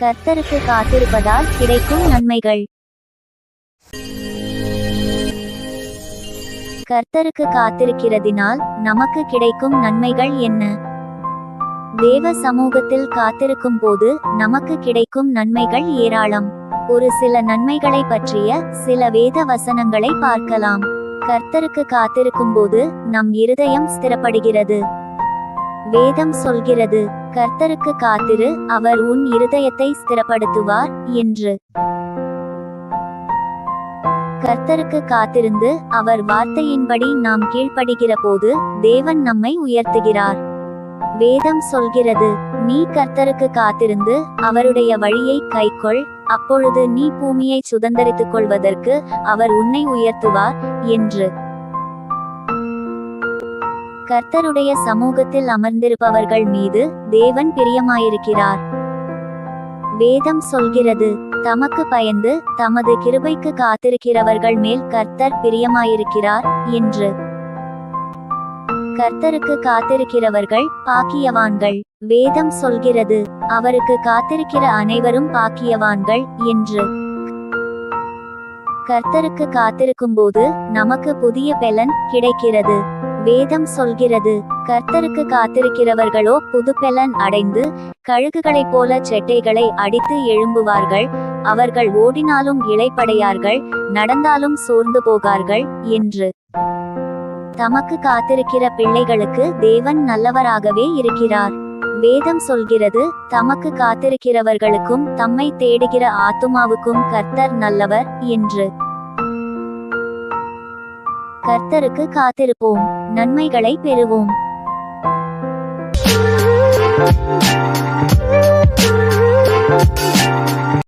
கர்த்தருக்கு காத்திருப்பதால் கிடைக்கும் நன்மைகள். கர்த்தருக்கு காத்திருக்கிறதினால் நமக்கு கிடைக்கும் நன்மைகள் என்ன? தேவ சமூகத்தில் காத்திருக்கும் போது நமக்கு கிடைக்கும் நன்மைகள் ஏராளம். ஒரு சில நன்மைகளை பற்றிய சில வேத வசனங்களை பார்க்கலாம். கர்த்தருக்கு காத்திருக்கும் போது நம் இருதயம் ஸ்திரப்படுகிறது. வேதம் சொல்கிறது கர்த்தருக்கு காத்திரு அவர் உன் இருதயத்தை ஸ்திரப்படுத்துவார் என்று. கர்த்தருக்கு காத்திருந்து அவர் வார்த்தையின்படி நாம் கீழ்ப்படுகிற போது தேவன் நம்மை உயர்த்துகிறார். வேதம் சொல்கிறது நீ கர்த்தருக்கு காத்திருந்து அவருடைய வழியை கைக்கொள் அப்பொழுது நீ பூமியை சுதந்தரித்துக் கொள்வதற்கு அவர் உன்னை உயர்த்துவார் என்று. கர்த்தருடைய சமூகத்தில் அமர்ந்திருப்பவர்கள் மீது தேவன் பிரியமாயிருக்கிறார். வேதம் சொல்கிறது தமக்கு பயந்து தமது கிருபைக்கு காத்திருக்கிறவர்கள் மேல் கர்த்தர் பிரியமாயிருக்கிறார் என்று. கர்த்தருக்கு காத்திருக்கிறவர்கள் பாக்கியவான்கள் வேதம் சொல்கிறது அவருக்கு காத்திருக்கிற அனைவரும் பாக்கியவான்கள் என்று. கர்த்தருக்கு காத்திருக்கும்போது நமக்கு புதிய பெலன் கிடைக்கிறது. வேதம் சொல்கிறது. கர்த்தருக்கு காத்திருக்கிறவர்களோ புதுப்பெலன் அடைந்து கழுகுகளைப் போல செட்டைகளை அடித்து எழும்புவார்கள். அவர்கள் ஓடினாலும் இளைப்படையார்கள் நடந்தாலும் சோர்ந்து போகார்கள் என்று. தமக்கு காத்திருக்கிற பிள்ளைகளுக்கு தேவன் நல்லவராகவே இருக்கிறார். வேதம் சொல்கிறது தமக்கு காத்திருக்கிறவர்களுக்கும் தம்மை தேடுகிற ஆத்துமாவுக்கும் கர்த்தர் நல்லவர் என்று. கர்த்தருக்கு காத்திருப்போம். நன்மைகளை பெறுவோம்.